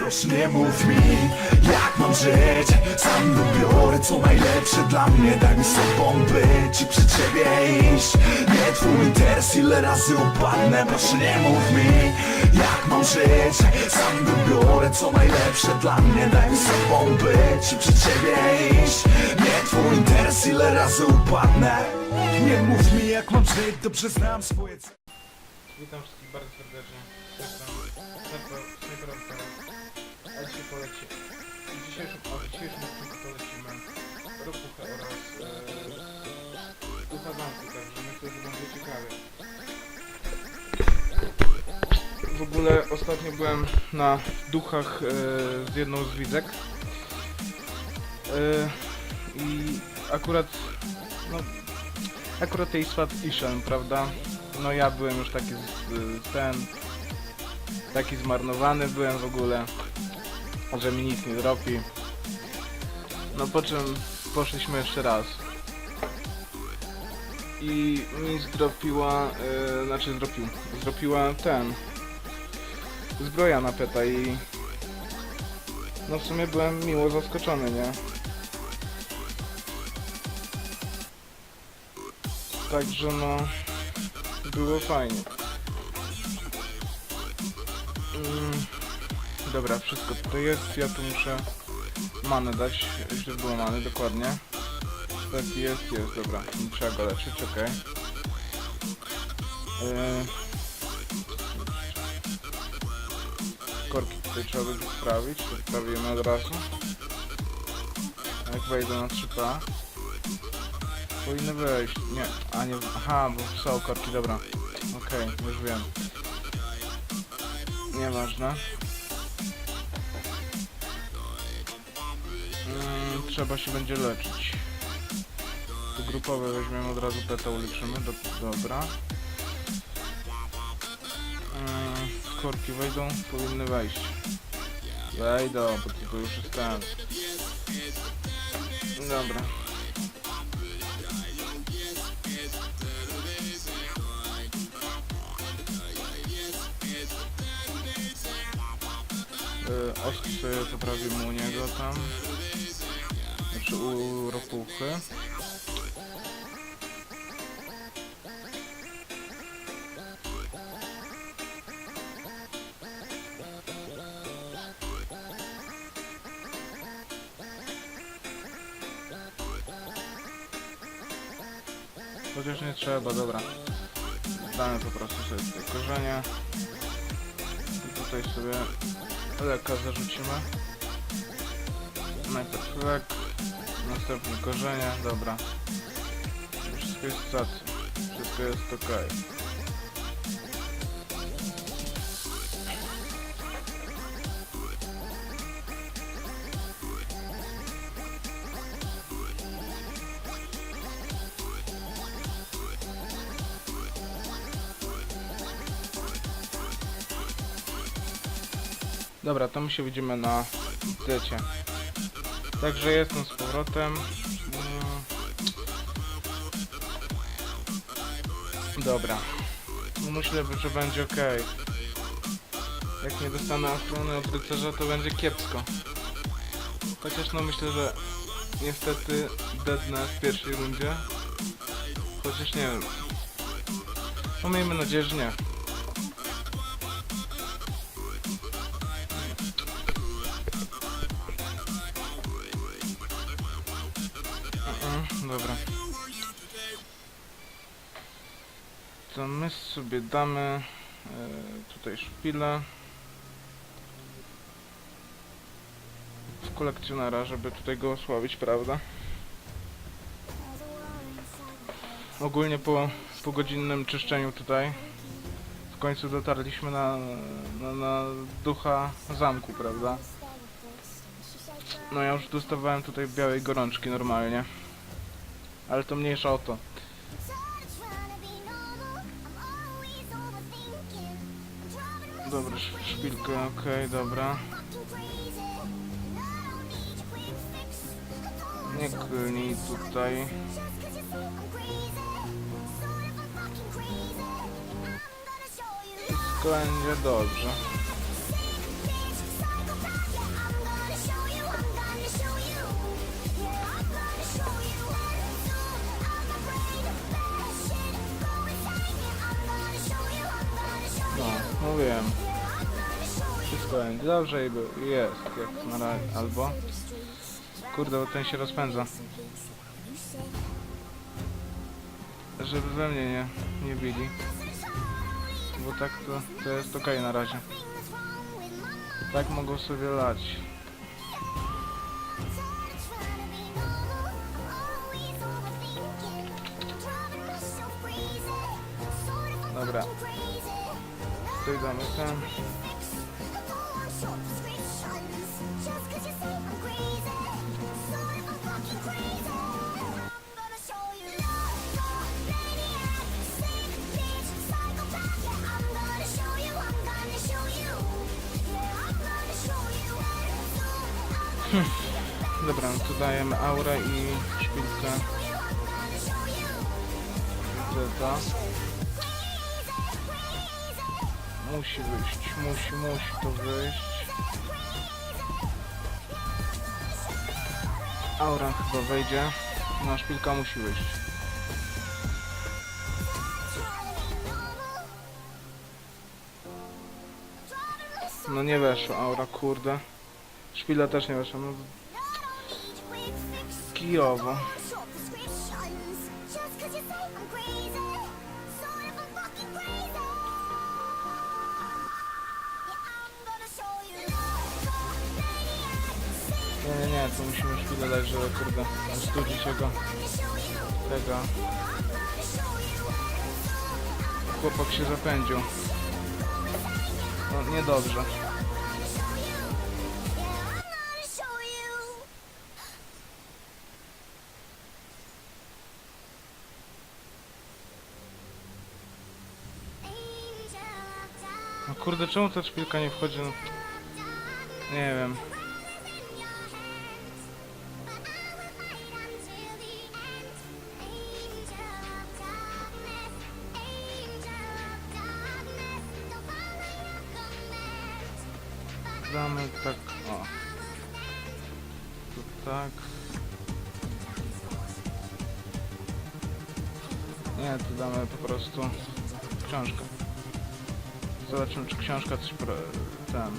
Proszę nie mów mi, jak mam żyć. Sam wybiorę co najlepsze dla mnie. Daj mi sobą być i przy ciebie iść. Nie twój interes, ile razy upadnę Proszę nie mów mi, jak mam żyć. Sam wybiorę co najlepsze dla mnie. Daj mi sobą być i przy ciebie iść. Nie twój interes, ile razy upadnę Nie mów mi jak mam żyć, dobrze znam swoje Witam A dzisiaj poleci. W dzisiejszym, a w odcinku Ropuchę oraz e, Ducha Zamku, także myślę, że będzie ciekawie. W ogóle ostatnio byłem na duchach e, z jedną z widzek. E, I akurat, no, akurat jej spadł Ishen, prawda? No ja byłem już taki z, ten taki zmarnowany byłem w ogóle, że mi nic nie dropi. No po czym poszliśmy jeszcze raz. I mi zdropiła, yy, znaczy zdropił, zdropiła ten zbroja na peta i no w sumie byłem miło zaskoczony, nie? Także no było fajnie. Mm, dobra, wszystko tutaj jest. Ja tu muszę manę dać, było many, dokładnie. Tak jest, jest, dobra. Nie Trzeba go leczyć, okej. Yy, korki tutaj trzeba by sprawić, to sprawimy od razu. Jak wejdę na 3P. Powinny wejść. Nie, a nie. Aha, bo są korki, dobra. Okej, już wiem. Nieważne. Trzeba się będzie leczyć. Tu grupowe weźmiemy od razu peta uleczymy. Do, dobra. Mm, korki wejdą, powinny wejść. Wejdą, bo to już jest ten. Dobra. Y, Ostry sobie poprawimy u niego tam. U ropuchy. Chociaż nie trzeba, dobra. Damy po prostu sobie te korzenie. I tutaj sobie leka zarzucimy. Najpierw lek, następnie korzenie, dobra. Wszystko jest w stacji. Wszystko jest ok. Dobra, to my się widzimy na decie. Także jestem z powrotem. Mm. Dobra. Myślę, że będzie ok. Jak nie dostanę ochrony od rycerza, to będzie kiepsko. Chociaż no myślę, że niestety deadnę w pierwszej rundzie. Chociaż nie wiem. No miejmy nadzieję, że nie. Dobra. To my sobie damy e, tutaj szpilę w kolekcjonera, żeby tutaj go osłabić, prawda? Ogólnie po, po godzinnym czyszczeniu tutaj w końcu dotarliśmy na, na, na ducha zamku, prawda? No ja już dostawałem tutaj białej gorączki normalnie. Ale to mniejsza o to. Dobra, sz- szpilkę, okej, dobra. Nie klnij tutaj. Wszystko będzie dobrze. Wszystko będzie dobrze i jest, jak na razie, albo... Kurde, bo ten się rozpędza. Żeby we mnie nie, nie bili. Bo tak to, to jest okej na razie. Tak mogą sobie lać. Tutaj damy ten. Dobra, no tu dajemy aurę i szpilkę. Zeta. Musi wyjść, musi, musi to wyjść. Aura chyba wejdzie. No, szpilka musi wyjść. No nie weszło, aura, kurde. Szpila też nie weszła, no kijowo. Nie, nie, nie, tu musimy szpilę dać, żeby kurde, studzić jego, tego. Chłopak się zapędził. No, niedobrze. No kurde, czemu ta szpilka nie wchodzi? No, nie wiem. Damy tak, o. Tu tak. Nie, tu damy po prostu książkę. Zobaczymy, czy książka coś pro... ten...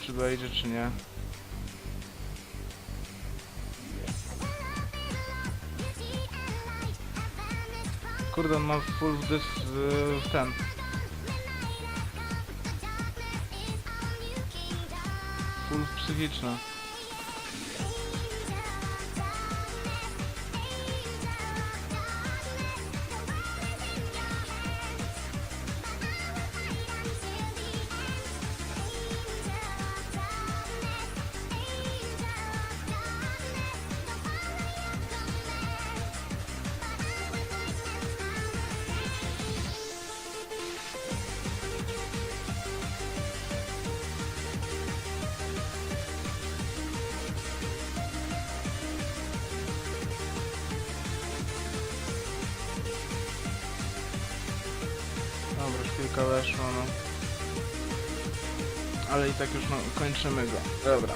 Czy wejdzie, czy nie. Kurde, on ma full dys... y, ten... Full Dobra, chwilkę weszło, no. Ale i tak już no, kończymy go. Dobra.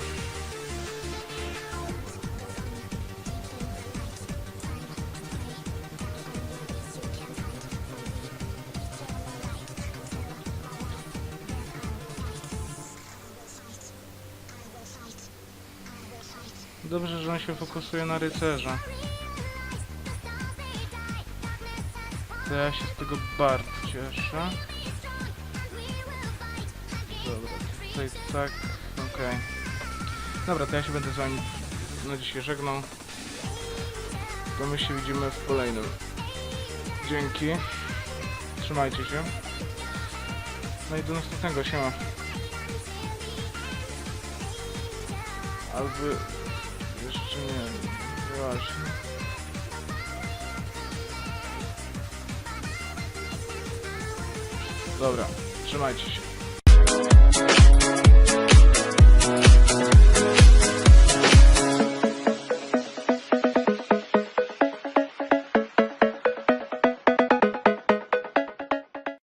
Dobrze, że on się fokusuje na rycerza. To ja się z tego bardzo cieszę. Dobra, tutaj tak, okej. Dobra, to ja się będę z wami na dzisiaj żegnał. To my się widzimy w kolejnym. Dzięki. Trzymajcie się. No i do następnego, siema. Albo jeszcze nie, właśnie. Dobra, trzymajcie się.